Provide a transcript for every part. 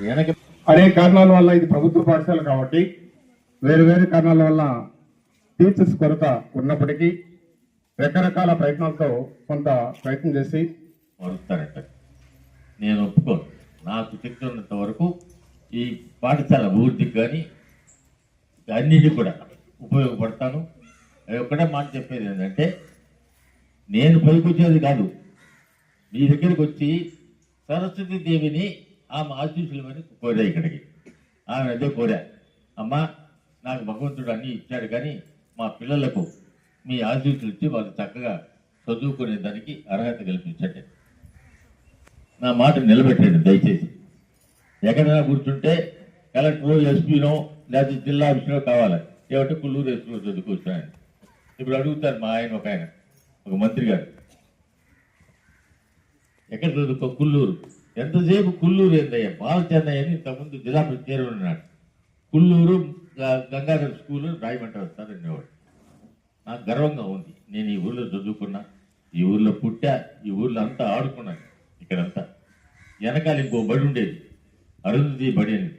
అనేక కారణాల వల్ల ఇది ప్రభుత్వ పాఠశాల కాబట్టి వేరు వేరు కారణాల వల్ల టీచర్స్ కొరత ఉన్నప్పటికీ రకరకాల ప్రయత్నాలతో కొంత ప్రయత్నం చేసి మారుస్తారంట నేను ఒప్పుకోను. నాకు శక్తి ఉన్నంత వరకు ఈ పాఠశాల అభివృద్ధికి కానీ అన్నిటికీ కూడా ఉపయోగపడతాను. అది ఒక్కటే మాట చెప్పేది ఏంటంటే నేను పైకొచ్చేది కాదు. మీ దగ్గరికి వచ్చి సరస్వతి దేవిని ఆమె ఆశీస్సులమని కోరా ఇక్కడికి. ఆమె అదే కోరా. అమ్మా నాకు భగవంతుడు అన్నీ ఇచ్చాడు కానీ మా పిల్లలకు మీ ఆశీస్సులు ఇచ్చి వాళ్ళు చక్కగా చదువుకునే దానికి అర్హత కల్పించండి. నా మాట నిలబెట్టండి దయచేసి. ఎక్కడైనా కూర్చుంటే కలెక్టర్ ఎస్పీనో లేకపోతే జిల్లా ఆఫీసులో కావాలి? ఏమంటే కుల్లూరు ఎస్పీలో చదువుకొచ్చాను ఇప్పుడు అడుగుతారు మా ఆయన ఒక ఆయన ఒక మంత్రి గారు. ఎక్కడ చదువుకో? కుల్లూరు. ఎంతసేపు కుల్లూరు ఏందయ్యా? బాలచెన్నయ్య అని ఇంతకుముందు జిల్లా చేరి ఉన్నాడు. కుల్లూరు గ- గంగాధర్ స్కూల్ రాయమంట వస్తారు అనేవాడు. నాకు గర్వంగా ఉంది. నేను ఈ ఊళ్ళో చదువుకున్నా ఈ ఊర్లో పుట్టా ఈ ఊర్లో అంతా ఆడుకున్నాను ఇక్కడంతా. వెనకాల ఇంకో బడి ఉండేది. అరుంధతి బడి అని.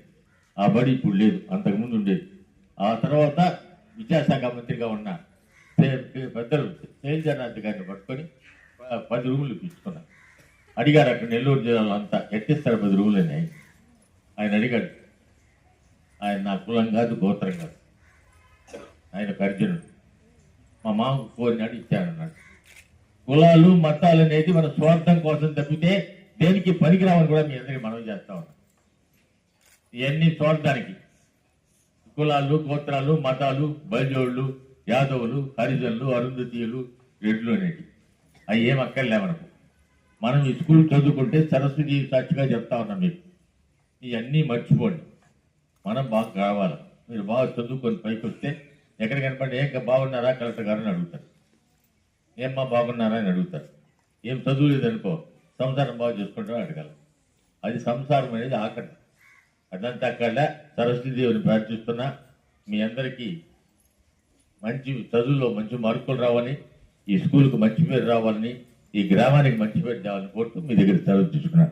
ఆ బడి ఇప్పుడు లేదు అంతకుముందు ఉండేది. ఆ తర్వాత విద్యాశాఖ మంత్రిగా ఉన్న పెద్దలు తేల్జనాథ్ గారిని పట్టుకొని పది రూములు పిచ్చుకున్నాను అడిగారు అక్కడ నెల్లూరు జిల్లాలో అంతా ఎట్టిస్తారు పది రూములని ఆయన అడిగాడు. ఆయన నా కులం కాదు గోత్రం కాదు. ఆయన అర్జునుడు మా మామకు కోరినాడు ఇచ్చానన్నాడు. కులాలు మతాలు అనేది మన స్వార్థం కోసం తప్పితే దేనికి పనికిరామని కూడా మీ అందరికీ మనం చేస్తా ఉన్నాం. ఇవన్నీ స్వార్థానికి. కులాలు గోత్రాలు మతాలు బయజోళ్ళు యాదవులు హరిజనులు అరుంధతీయులు రెడ్లు అనేవి అవి ఏం అక్కర్లే మనకు మనం ఈ స్కూల్ చదువుకుంటే సరస్వతి సాక్షిగా చెప్తా ఉన్నాం మీకు. ఇవన్నీ మర్చిపోండి. మనం బాగా కావాలి. మీరు బాగా చదువుకొని పైకి వస్తే ఎక్కడ కనపడి ఏం బాగున్నారా? కలెక్టర్ గారు అని అడుగుతారు. ఏమ్మా బాగున్నారా? అని అడుగుతారు. ఏం చదువు లేదనుకో సంసారం బాగా చూసుకుంటారో అడగాలి. అది సంసారం అనేది ఆకలి. అదంతా అక్కడ సరస్వతి దేవుని ప్రార్థిస్తున్నా. మీ అందరికీ మంచి చదువులో మంచి మార్కులు రావని ఈ స్కూల్కి మంచి పేరు రావాలని ఈ గ్రామానికి మంచి పేరు రావాలని కోరుతూ మీ దగ్గర చదువు తీసుకున్నాను.